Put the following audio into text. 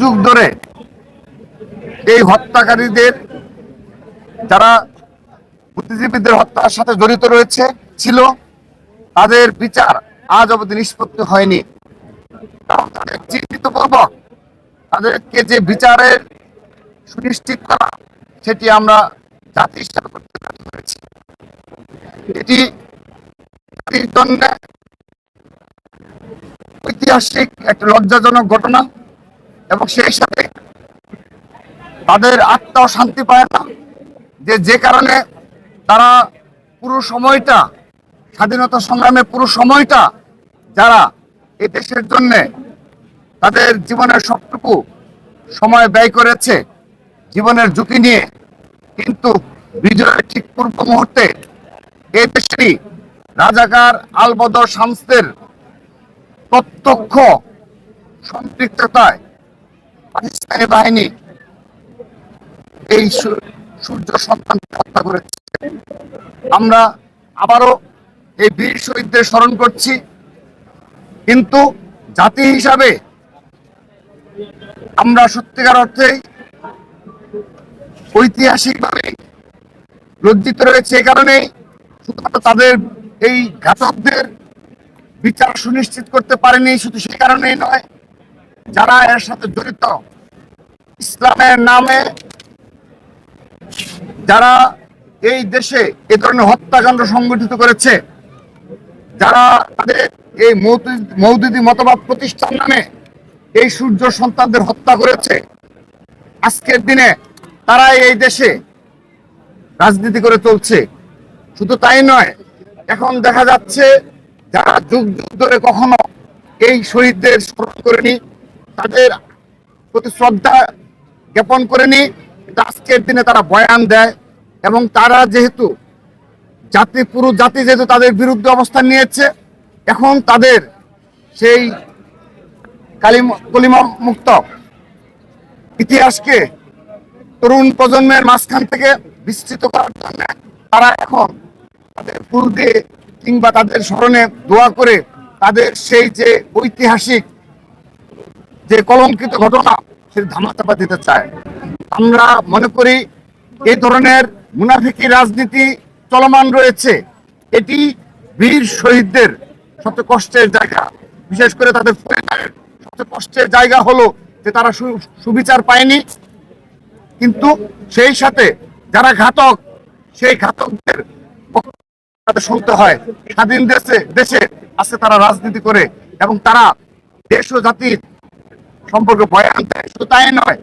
যুগ ধরে এই হত্যাকারীদের, যারা বুদ্ধিজীবীদের হত্যার সাথে জড়িত রয়েছে, ছিল, তাদের বিচার আজ অবধি নিষ্পত্তি হয়নি। কারণ তাদের চিহ্নিত পূর্বক তাদেরকে যে বিচারের সুনিশ্চিত করা, সেটি আমরা জাতি হিসাবে করতে এটি জাতির ঐতিহাসিক, একটা লজ্জাজনক ঘটনা। এবং সেই সাথে তাদের আত্মাও শান্তি পায় না। যে যে কারণে তারা পুরো সময়টা, স্বাধীনতা সংগ্রামের পুরো সময়টা যারা এ দেশের জন্য তাদের জীবনের সবটুকু সময় ব্যয় করেছে, জীবনের ঝুঁকি নিয়ে, কিন্তু বিজয়ের ঠিক পূর্ব মুহূর্তে এ দেশেরই রাজাকার আলবদর শামসদের প্রত্যক্ষ সম্পৃক্ততায় পাকিস্তানি বাহিনী এই সূর্য সন্তানকে হত্যা করেছে। আমরা আবারও এই বীর শহীদদের স্মরণ করছি। কিন্তু জাতি হিসাবে আমরা সত্যিকার অর্থে ঐতিহাসিকভাবে লজ্জিত রয়েছে এ কারণে শুধুমাত্র তাদের এই ঘাতকদের বিচার সুনিশ্চিত করতে পারেনি, শুধু সে কারণেই নয় যারা এর সাথে জড়িত, ইসলামের নামে যারা এই দেশে এ ধরনের হত্যাকাণ্ড সংগঠিত করেছে, যারা তাদের এই মৌদুদি- মতবাদ প্রতিষ্ঠান নামে এই সূর্য সন্তানদের হত্যা করেছে, আজকের দিনে তারা এই দেশে রাজনীতি করে চলছে। শুধু তাই নয়, এখন দেখা যাচ্ছে যারা যুগ যুগ ধরে কখনো এই শহীদদের স্মরণ করেনি তাদের প্রতি শ্রদ্ধা জ্ঞাপন করেনি আজকের দিনে তারা বয়ান দেয় এবং তারা যেহেতু জাতি, পুরো জাতি যেহেতু তাদের বিরুদ্ধে অবস্থান নিয়েছে, এখন তাদের সেই কালিম কলিমা মুক্ত ইতিহাসকে তরুণ প্রজন্মের মাঝখান থেকে বিস্তৃত করার জন্য তারা এখন তাদের পূর্বে কিংবা তাদের স্মরণে দোয়া করে তাদের সেই যে ঐতিহাসিক যে কলঙ্কিত ঘটনা সে ধামাচাপা দিতে চায়। আমরা মনে করি এই ধরনের মুনাফিকি রাজনীতি চলমান রয়েছে। এটি বীর শহীদদের সবচেয়ে কষ্টের জায়গা। বিশেষ করে তাদের পরিবারের সবচেয়ে কষ্টের জায়গা হলো যে তারা সুবিচার পায়নি। কিন্তু সেই সাথে যারা ঘাতক, সেই ঘাতকদের তাদের শুনতে হয়। স্বাধীন দেশে দেশে আজকে তারা রাজনীতি করে এবং তারা দেশ ও জাতির সম্পর্কে ভয় আনতে শুধু তাই নয়।